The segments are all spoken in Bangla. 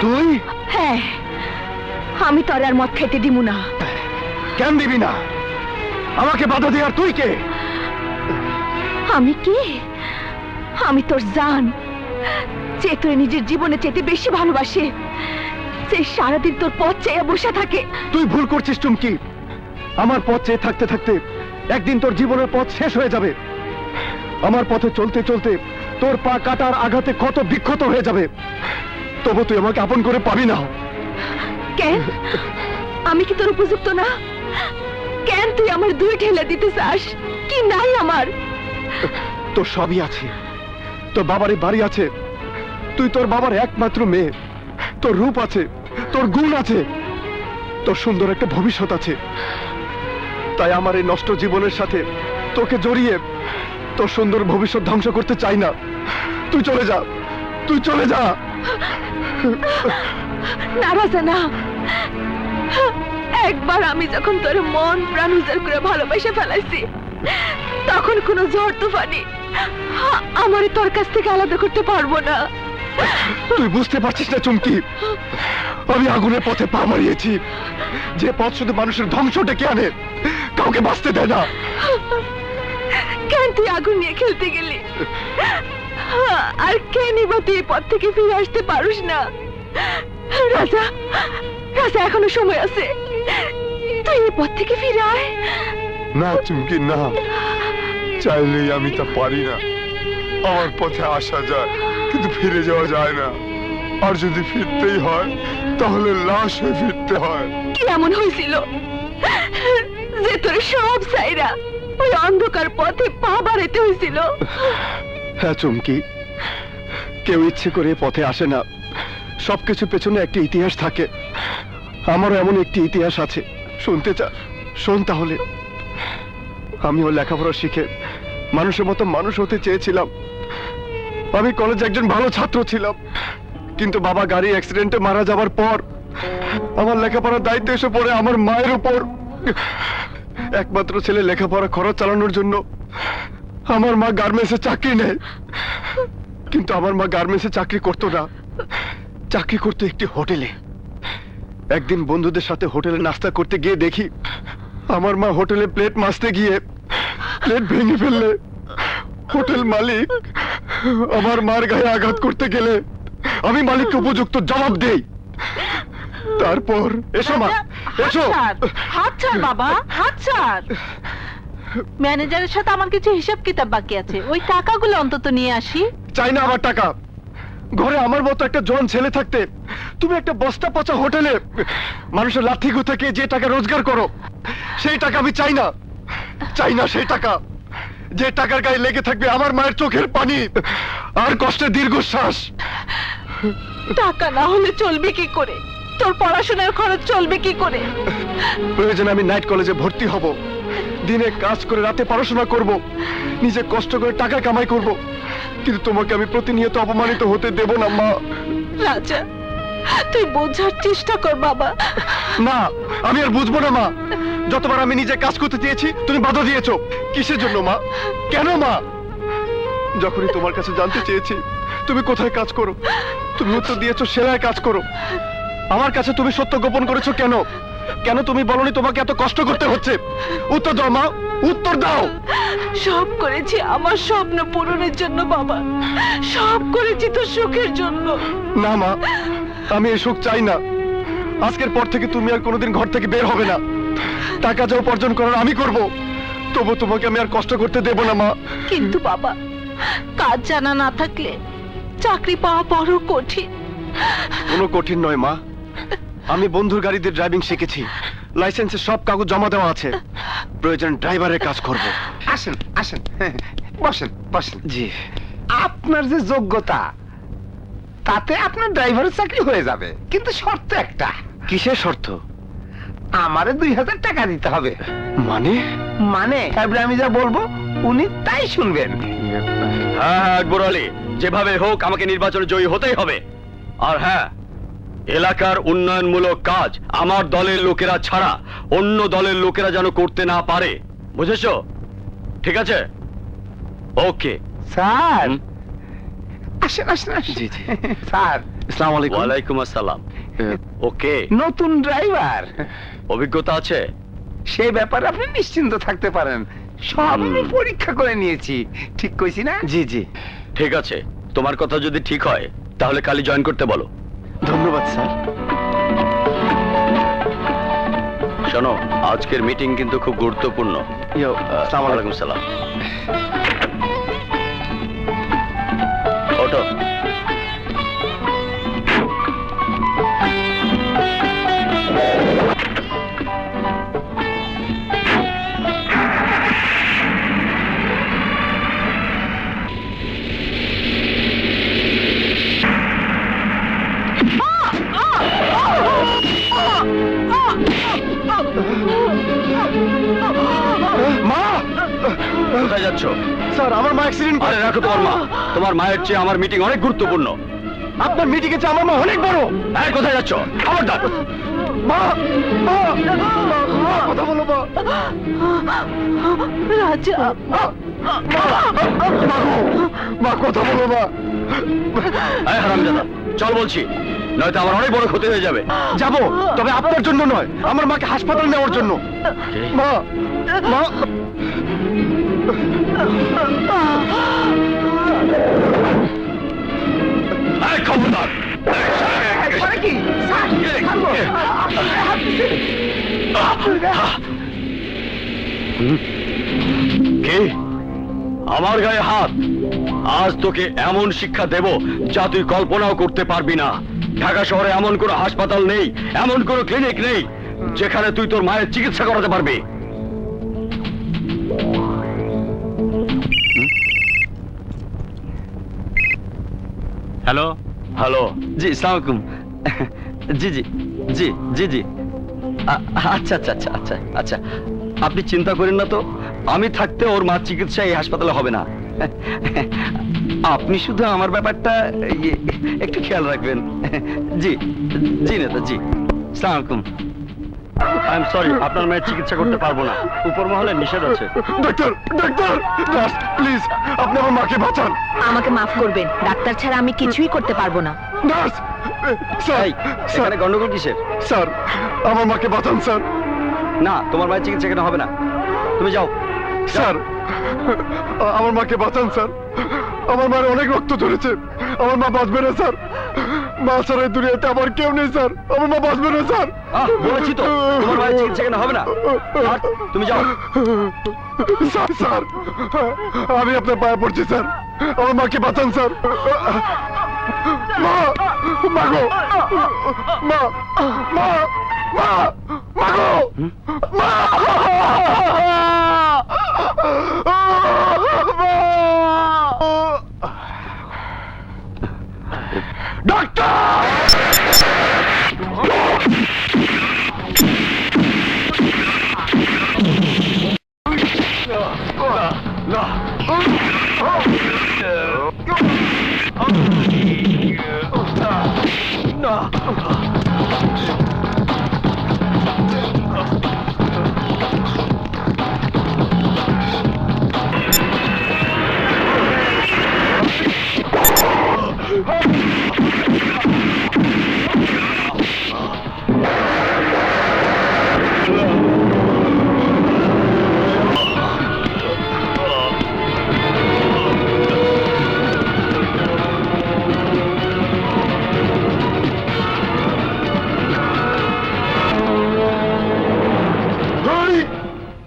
তুই? হ্যাঁ। আমি তোর আর মদ খেতে দিমু না। কেন দিবি না? আমাকে বাধা দেওয়ার তুই কে? আমি কি? আমি তোর জান যে তোর নিজের জীবনে চেতে বেশি ভালোবাসে যে সারাদিন তোর পথ চেয়ে বসে থাকে। তুই ভুল করছিস চুমকি। আমার পথ চেয়ে থাকতে থাকতে একদিন তোর জীবনের পথ শেষ হয়ে যাবে। আমার পথে চলতে চলতে তোর পা কাটার আঘাতে কত বিক্ষত হয়ে যাবে? তবু তুই আমাকে আপন করে পাবি না। কেন? আমি কি তোর উপযুক্ত না? কেন তুই আমার দুই ঠেলে দিতে চাস? কি নাই আমার? তোর সবই আছে। তোর বাবারই বাড়ি আছে। তুই তোর বাবার একমাত্র মেয়ে। তোর রূপ আছে। তোর গুণ আছে। তোর সুন্দর একটা ভবিষ্যৎ আছে। তাই আমার এই নষ্ট জীবনের সাথে তোকে জড়িয়ে তোর সুন্দর ভবিষ্যৎ ধ্বংস করতে চাই না। তুই চলে যা। তুই চলে যা। নারাজা না। একবার আমি যখন তোর মন প্রাণ উজাড় করে ভালোবেসে ফেলাইছি তখন কোনো ঝড় তুফানি আমার তোর কাছ থেকে আলাদা করতে পারব না। তুই বুঝতে পারছিস না চুমকি। আমি আগুনের পথে পা মারিয়েছি। যে পথ শুধু মানুষের ধ্বংস ডেকে আনে কাউকে বাঁচতে দেয় না। কেন তুই আগুন নিয়ে খেলতে গেলি। আর কেনই বা তুই পথ থেকে ফিরে আসতে পারিস না? রাজা রাজা এখনও সময় আছে। তুই এই পথ থেকে ফিরে আয়। না চুমকি না। চাইলেই আমি তা পারি না। আমার পথে আসা যায় কিন্তু ফিরে যাওয়া যায় না। আর যদি ফিরতেই হয় তাহলে লাশ হয়ে ফিরতে হয়। কি এমন হয়েছিল? যে তোর সব সাইরা ওই অন্ধকার পথে পা বাড়াইতে হয়েছিল। হ্যাঁ চুমকি, কেউ ইচ্ছে করে পথে আসে না। সবকিছু পেছনে একটা ইতিহাস থাকে। আমারও এমন একটি ইতিহাস আছে। শুনতে চা, শোন তাহলে। আমিও লেখাপড়া শিখে মানুষের মতো মানুষ হতে চেয়েছিলাম। আমি কলেজে একজন ভালো ছাত্র ছিলাম। কিন্তু বাবা গাড়ি অ্যাক্সিডেন্টে মারা যাওয়ার পর আমার লেখাপড়ার দায়িত্ব এসে পড়ে আমার মায়ের উপর। একমাত্র ছেলে লেখাপড়া খরচ চালানোর জন্য আমার মা গার্মেন্টসে চাকরি নেয়। কিন্তু আমার মা গার্মেন্টসে চাকরি করতো না। চাকরি করতো একটি হোটেলে। একদিন বন্ধুদের সাথে হোটেলে নাস্তা করতে গিয়ে দেখি আমার মা হোটেলে প্লেট মাজতে গিয়ে প্লেট ভেঙে ফেললে। হোটেল মালিক আমার মার গায়ে আঘাত করতে গেলে আমি মালিককে উপযুক্ত জবাব দেই। তারপর এসো মা। এসো। ছাড়, হাত ছাড় বাবা হাত ছাড় ম্যানেজারের সাথে আমার কিছু হিসাব কিতাব বাকি আছে। ওই টাকাগুলো অন্তত নিয়ে আসি। চাই না আমার টাকা। ঘরে আমার মতো একটা জন ছেলে থাকতে তুমি একটা বস্তা পচা হোটেলে মানুষের লাথি থেকে যে টাকা রোজগার করো সেই টাকা আমি চাই না। চাই না সেই টাকা। যে টাকার গায়ে লেগে থাকবে আমার মায়ের চোখের পানি আর কষ্টের দীর্ঘশ্বাস। টাকা না হলে চলবে কি করে? তোর পড়াশোনার খরচ চলবে কি করে? প্রয়োজন আমি নাইট কলেজে ভর্তি হব। দিনে কাজ করে রাতে পড়াশোনা করব। নিজে কষ্ট করে টাকা কামাই করব। কিন্তু তোমাকে আমি প্রতিনিয়ত অপমানিত হতে দেব না মা। রাজা তুই বোঝার চেষ্টা কর বাবা। না আমি আর বুঝব না মা। যতবার আমি নিজে কাজ করতে চেয়েছি তুমি বাধা দিয়েছ। কিসের জন্য মা? কেন মা? যখনই তোমার কাছে জানতে চেয়েছি তুমি কোথায় কাজ করো? তুমি উত্তর দিয়েছ সেলাই কাজ করো। আমার কাছে তুমি সত্য গোপন করেছ কেন? কেন তুমি বলনি তোমাকে এত কষ্ট করতে হচ্ছে? উত্তর দাও মা। উত্তর দাও। সব করেছি আমার স্বপ্ন পূরণের জন্য বাবা। সব করেছি তো সুখের জন্য। না মা আমি এই সুখ চাই না। আজকের পর থেকে তুমি আর কোনোদিন ঘর থেকে বের হবে না। টাকা যা উপার্জন করার আমি করব। তবু তোমাকে আমি আর কষ্ট করতে দেব না মা। কিন্তু বাবা কাজ জানা না থাকলে চাকরি পাওয়া বড় কঠিন। কোনো কঠিন নয় মা। আমি বন্ধুর গাড়িতে ড্রাইভিং শিখেছি। লাইসেন্সের সব কাগজ জমা দেওয়া আছে। প্রয়োজন ড্রাইভারের কাজ করব। আসেন আসেন। বসেন বসেন। জি। আপনার যে যোগ্যতা তাতে আপনার ড্রাইভারের চাকরি হয়ে যাবে। কিন্তু শর্ত একটা। কিসের শর্ত? আমারে দুই হাজার টাকা দিতে হবে। মানে? মানে এবারে আমি যা বলব উনি তাই শুনবেন। হ্যাঁ হ্যাঁ আকবর আলী। যেভাবে হোক আমাকে নির্বাচনে জয়ী হতেই হবে। আর হ্যাঁ এলাকার উন্নয়নমূলক কাজ আমার দলের লোকেরা ছাড়া অন্য দলের লোকেরা যেন করতে না পারে। বুঝেছ? ঠিক আছে? ওকে। স্যার। আসেন আসেন। জি, জি। স্যার। আসসালামু আলাইকুম। ওয়ালাইকুম আসসালাম। ওকে। নতুন ড্রাইভার। অভিজ্ঞতা আছে? সেই ব্যাপারে আপনি নিশ্চিন্ত থাকতে পারেন। সব আমি পরীক্ষা করে নিয়েছি। ঠিক কইছি না? জি জি। ঠিক আছে। তোমার কথা যদি ঠিক হয় তাহলে কালি জয়েন করতে বলো। ধন্যবাদ স্যার। শোনো আজকের মিটিং কিন্তু খুব গুরুত্বপূর্ণ। সালাম আসসালামু আলাইকুম সালাম। যাচ্ছ। স্যার আমার মা অ্যাক্সিডেন্ট আরে রাখো তোমার মা। তোমার মায়ের চেয়ে আমার মিটিং অনেক গুরুত্বপূর্ণ। আপনার মিটিং এ আমার মা অনেক বড়। হ্যাঁ কোথায় যাচ্ছ? খবরদার। মা মা মা, কথা বলো মা। রাজা। মা মা গো, মা কথা বলো মা। হারামজাদা চল বলছি। নয়তো আমার অনেক বড় ক্ষতি হয়ে যাবে। যাব তবে আপনার জন্য নয় আমার মাকে হাসপাতালে নেওয়ার জন্য। মা মা। খবরদার। কে? আমার গায়ে হাত। আজ তোকে এমন শিক্ষা দেব যা তুই কল্পনাও করতে পারবি না। ঢাকা শহরে এমন কোনো হাসপাতাল নেই এমন কোনো ক্লিনিক নেই যেখানে তুই তোর মায়ের চিকিৎসা করাতে পারবি। হ্যালো? হ্যালো। জি সালামালাইকুম জি জি জি জি জি। আচ্ছা আচ্ছা আচ্ছা আচ্ছা আচ্ছা। আপনি চিন্তা করেন না তো আমি থাকতে ওর মা চিকিৎসা এই হাসপাতালে হবে না। আপনি শুধু আমার ব্যাপারটা ইয়ে, একটু খেয়াল রাখবেন। জি জি নেতা জি। সালামালাইকুম আই এম সরি আপনার মায়ের চিকিৎসা করতে পারব না। উপর মহলে নিষেধ আছে। ডাক্তার ডাক্তার প্লিজ আপনি আমার মাকে বাঁচান। আমাকে মাফ করবেন ডাক্তার ছাড়া আমি কিছুই করতে পারব না। নার্স স্যার এখানে গন্ডগোল কিসের? স্যার আমার মাকে বাঁচান স্যার। না তোমার মায়ের চিকিৎসা এখানে হবে না। তুমি যাও। স্যার আমার মাকে বাঁচান স্যার। আমার মায়ের অনেক রক্ত ঝরেছে আমার মা বাঁচবে না স্যার। মা ছাড়া এই দুনিয়াতে আমার কেউ নেই স্যার। আমার মা বাঁচবে না স্যার। আহ, বলেছি তো তোমার মায়ের চিকিৎসা এখানে হবে না? আর তুমি যাও। স্যার স্যার আমি আপনার পায়ে পড়ছি স্যার। আমার মাকে বাঁচান স্যার। মা মা গো। মা মা মা মা গো। মা! 啊。痛啊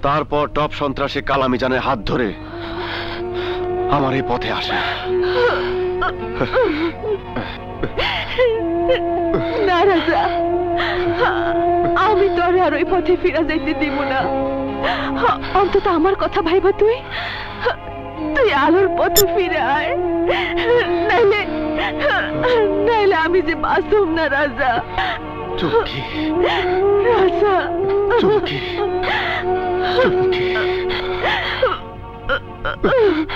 তারপর টপ সন্ত্রাসী কালামিজানের হাত ধরে আমার এই পথে আসে। না রাজা আমি তোরে আর ওই পথে ফিরা যাইতে দিব না। অন্তত আমার কথা ভাইবা তুই। তুই আলোর পথে ফিরে আয় নাইলে নাইলে আমি যে বাসুম না রাজা। চুমকি রাজা। চুমকি సుమతి